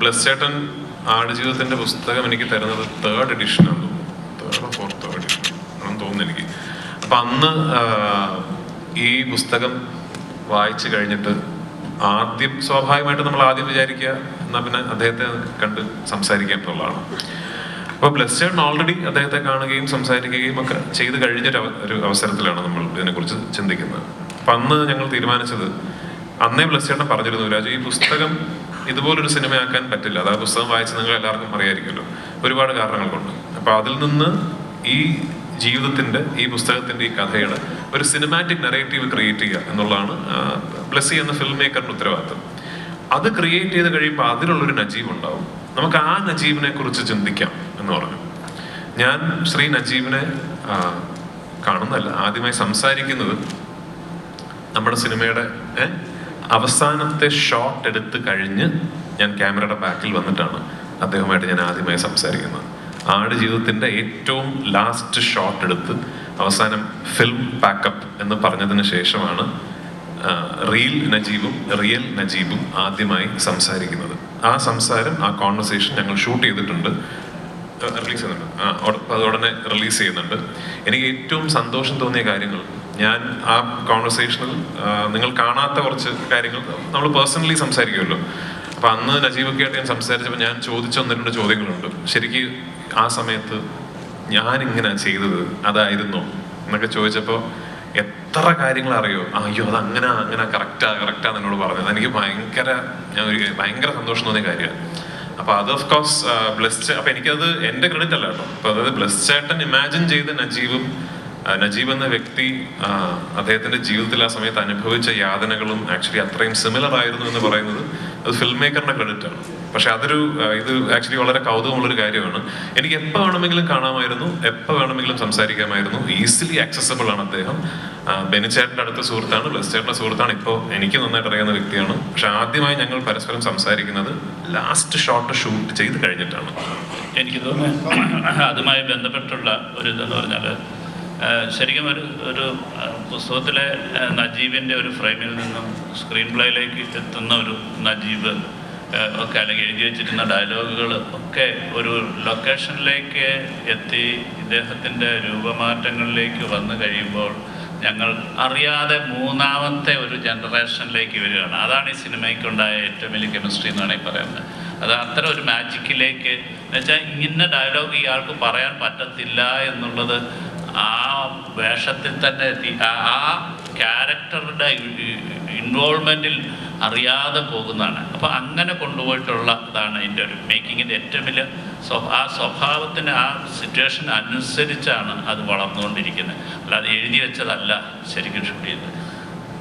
Bless ചേട്ടൻ ആടുജീവിതത്തിന്റെ പുസ്തകം എനിക്ക് തരുന്നത് തേർഡ് എഡിഷൻ ആണ് തേർഡ് ഫോർത്ത് എഡിഷൻ ആണെന്ന് തോന്നുന്നു എനിക്ക്. അപ്പൊ അന്ന് ഈ പുസ്തകം വായിച്ചു കഴിഞ്ഞിട്ട് ആദ്യം സ്വാഭാവികമായിട്ട് നമ്മൾ ആദ്യം വിചാരിക്കുക എന്നാ പിന്നെ അദ്ദേഹത്തെ കണ്ട് സംസാരിക്കാൻ എന്നുള്ളതാണ് അപ്പോൾ ബ്ലസ് ചേട്ടൻ ഓൾറെഡി അദ്ദേഹത്തെ കാണുകയും സംസാരിക്കുകയും ഒക്കെ ചെയ്ത് കഴിഞ്ഞൊരു ഒരു അവസരത്തിലാണ് നമ്മൾ ഇതിനെക്കുറിച്ച് ചിന്തിക്കുന്നത്. അപ്പം അന്ന് ഞങ്ങൾ തീരുമാനിച്ചത് അന്നേ ബ്ലസ് ചേട്ടൻ പറഞ്ഞിരുന്നു രാജു ഈ പുസ്തകം ഇതുപോലൊരു സിനിമയാക്കാൻ പറ്റില്ല. അതാ പുസ്തകം വായിച്ച് നിങ്ങൾ എല്ലാവർക്കും അറിയായിരിക്കുമല്ലോ. ഒരുപാട് കാരണങ്ങൾ കൊണ്ട് അപ്പോൾ അതിൽ നിന്ന് ഈ ജീവിതത്തിന്റെ ഈ പുസ്തകത്തിന്റെ ഈ കഥയുടെ ഒരു സിനിമാറ്റിക് നെറേറ്റീവ് ക്രിയേറ്റ് ചെയ്യുക എന്നുള്ളതാണ് ബ്ലസ്സി എന്ന ഫിലിം മേക്കറിന്റെ ഉത്തരവാദിത്തം. അത് ക്രിയേറ്റ് ചെയ്ത് കഴിയുമ്പോൾ അതിലുള്ളൊരു നജീബ് ഉണ്ടാവും നമുക്ക് ആ നജീബിനെ കുറിച്ച് ചിന്തിക്കാം എന്ന് പറഞ്ഞു. ഞാൻ ശ്രീ നജീബിനെ കാണുന്നല്ല ആദ്യമായി സംസാരിക്കുന്നത് നമ്മുടെ സിനിമയുടെ ഏ, അവസാനത്തെ ഷോട്ട് എടുത്ത് കഴിഞ്ഞ് ഞാൻ ക്യാമറയുടെ ബാക്കിൽ വന്നിട്ടാണ് അദ്ദേഹവുമായിട്ട് ഞാൻ ആദ്യമായി സംസാരിക്കുന്നത്. ആട് ജീവിതത്തിന്റെ ഏറ്റവും ലാസ്റ്റ് ഷോട്ട് എടുത്ത് അവസാനം ഫിലിം പാക്കപ്പ് എന്ന് പറഞ്ഞതിന് ശേഷമാണ് റിയൽ നജീബും റിയൽ നജീബും ആദ്യമായി സംസാരിക്കുന്നത്. ആ സംസാരം ആ കോൺവെർസേഷൻ ഞങ്ങൾ ഷൂട്ട് ചെയ്തിട്ടുണ്ട്. റിലീസ് ചെയ്യുന്നുണ്ട്. അത് ഉടനെ റിലീസ് ചെയ്യുന്നുണ്ട്. എനിക്ക് ഏറ്റവും സന്തോഷം തോന്നിയ കാര്യങ്ങൾ ഞാൻ ആ കോൺവെർസേഷനിൽ നിങ്ങൾ കാണാത്ത കുറച്ച് കാര്യങ്ങൾ നമ്മൾ പേഴ്സണലി സംസാരിക്കുമല്ലോ. അപ്പൊ അന്ന് നജീബൊക്കെ ആയിട്ട് ഞാൻ സംസാരിച്ചപ്പോൾ ഞാൻ ചോദിച്ച ഒന്ന് രണ്ട് ചോദ്യങ്ങളുണ്ട്. ശരിക്ക് ആ സമയത്ത് ഞാൻ ഇങ്ങനെ ചെയ്തത് അതായിരുന്നോ എന്നൊക്കെ ചോദിച്ചപ്പോൾ എത്ര കാര്യങ്ങൾ അറിയോ? അയ്യോ അത് അങ്ങനെ അങ്ങനെ കറക്റ്റാ കറക്റ്റാ എന്നോട് പറഞ്ഞത്. എനിക്ക് ഭയങ്കര ഞാൻ ഒരു ഭയങ്കര സന്തോഷം തോന്നിയ കാര്യമാണ്. അപ്പൊ അത് ഓഫ് കോഴ്സ് ബ്ലസ് അപ്പൊ എനിക്കത് എന്റെ ക്രെഡിറ്റ് അല്ല കേട്ടോ. അപ്പൊ അതായത് ബ്ലസ് ചേട്ടൻ ഇമാജിൻ ചെയ്ത നജീബും നജീബ് എന്ന വ്യക്തി അദ്ദേഹത്തിന്റെ ജീവിതത്തിൽ ആ സമയത്ത് അനുഭവിച്ച യാതനകളും ആക്ച്വലി അത്രയും സിമിലർ ആയിരുന്നു എന്ന് പറയുന്നത് അത് ഫിലിം മേക്കറിന്റെ ക്രെഡിറ്റ് ആണ്. പക്ഷെ അതൊരു ഇത് ആക്ച്വലി വളരെ കൗതുകമുള്ളൊരു കാര്യമാണ്. എനിക്ക് എപ്പോൾ വേണമെങ്കിലും കാണാമായിരുന്നു എപ്പോൾ വേണമെങ്കിലും സംസാരിക്കാമായിരുന്നു. ഈസിലി ആക്സസബിൾ ആണ് അദ്ദേഹം. ബെനിച്ചേട്ടന്റെ അടുത്ത സുഹൃത്താണ് ബ്ലസ് ചേട്ടന്റെ സുഹൃത്താണ് ഇപ്പോൾ എനിക്ക് നന്നായിട്ട് അറിയാവുന്ന വ്യക്തിയാണ്. പക്ഷെ ആദ്യമായി ഞങ്ങൾ പരസ്പരം സംസാരിക്കുന്നത് ലാസ്റ്റ് ഷോട്ട് ഷൂട്ട് ചെയ്ത് കഴിഞ്ഞിട്ടാണ്. എനിക്ക് തോന്നുന്നു അതുമായി ബന്ധപ്പെട്ടുള്ള ഒരു ഇതെന്ന് പറഞ്ഞാൽ ശരിക്കും ഒരു ഒരു പുസ്തകത്തിലെ നജീബിന്റെ ഒരു ഫ്രെയിമിൽ നിന്നും സ്ക്രീൻ പ്ലേയിലേക്ക് എത്തുന്ന ഒരു നജീബ് ഒക്കെ അല്ലെങ്കിൽ എഴുതി വെച്ചിരുന്ന ഡയലോഗുകൾ ഒക്കെ ഒരു ലൊക്കേഷനിലേക്ക് എത്തി ഇദ്ദേഹത്തിന്റെ രൂപമാറ്റങ്ങളിലേക്ക് വന്നു കഴിയുമ്പോൾ ഞങ്ങൾ അറിയാതെ മൂന്നാമത്തെ ഒരു ജനറേഷനിലേക്ക് വരികയാണ്. അതാണ് ഈ സിനിമയ്ക്കുണ്ടായ ഏറ്റവും വലിയ കെമിസ്ട്രി എന്ന് വേണമെങ്കിൽ പറയുന്നത് അത് അത്തരം ഒരു മാജിക്കിലേക്ക് എന്നുവെച്ചാൽ ഇങ്ങനെ ഡയലോഗ് ഇയാൾക്ക് പറയാൻ പറ്റത്തില്ല എന്നുള്ളത് ആ വേഷത്തിൽ തന്നെ ആ- ക്യാരക്ടറുടെ ഇൻവോൾവ്മെന്റിൽ അറിയാതെ പോകുന്നതാണ്. അപ്പോൾ അങ്ങനെ കൊണ്ടുപോയിട്ടുള്ള ഇതാണ് എന്റെ ഒരു മേക്കിങ്ങിന്റെ ഏറ്റവും വലിയ ആ സ്വഭാവത്തിന് ആ സിറ്റുവേഷൻ അനുസരിച്ചാണ് അത് വളർന്നുകൊണ്ടിരിക്കുന്നത്. അല്ലാതെ എഴുതി വെച്ചതല്ല ശരിക്കും ഷൂട്ട് ചെയ്തത്.